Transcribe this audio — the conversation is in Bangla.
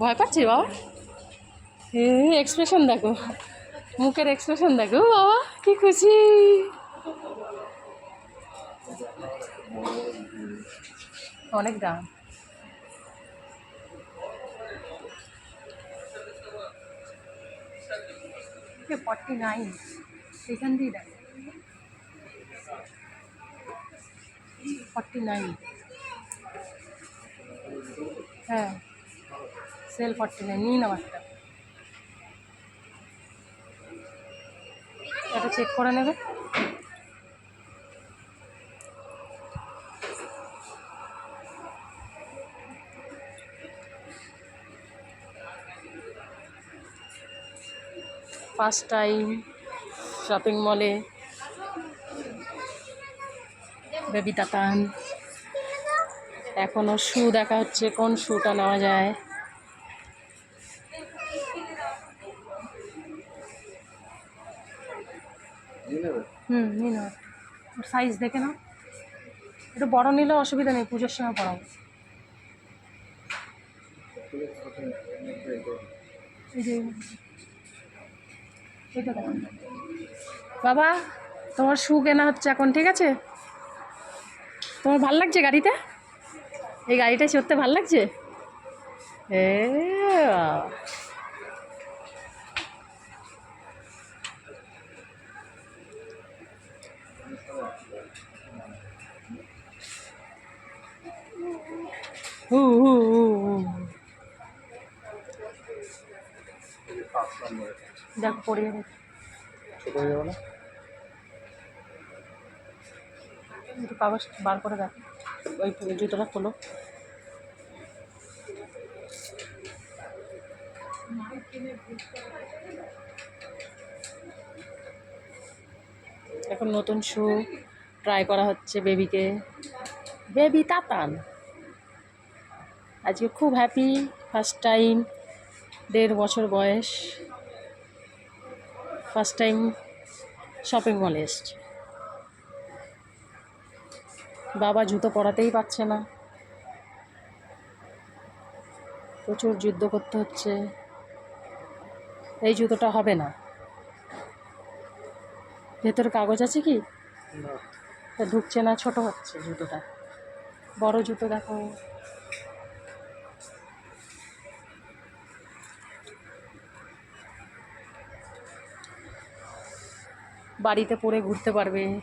ভয় পাচ্ছি বাবা? এ এক্সপ্রেশন দেখো, মুখের এক্সপ্রেশন দেখো। বাবা, কি খুশি। অনেক দাম। ফর্টি নাইন সেখান দিয়ে দেখ। ফর্টি নাইন হ্যাঁ। সেল ফর্টি নাইন নিন আমারটা এটা চেক করে নেবে। ফার্স্ট টাইম শপিং মলে বেবি তাতান এখনও শু দেখা হচ্ছে, কোন শুটা নেওয়া যায়? হুম ওর সাইজ দেখে নাও। একটু বড় নিলেও অসুবিধা নেই, পুজোর সময় দেখো। বাবা, তোমার শু কেনা হচ্ছে এখন, ঠিক আছে? তোমার ভালো লাগছে গাড়িতে? এই গাড়িটা চড়তে ভালো লাগছে এ। হু হু হু হু। দেখো পড়িয়ে দেখ ছোট হয়ে যাবে না একটু কাগজ বার করে দেখ ওই জুতোটা খোলো। এখন নতুন শু ট্রাই করা হচ্ছে বেবিকে বেবি তাতান আজকে খুব হ্যাপি ফার্স্ট টাইম দেড় বছর বয়স। ফার্স্ট টাইম শপিং মলে এসছে। বাবা জুতো পরাতেই পারছে না। প্রচুর যুদ্ধ করতে হচ্ছে। এই জুতোটা হবে না। ভেতরে কাগজ আছে কি? তা ঢুকছে না ছোট হচ্ছে জুতোটা। বড় জুতো দেখো। বাড়িতে পরে ঘুরতে পারবে।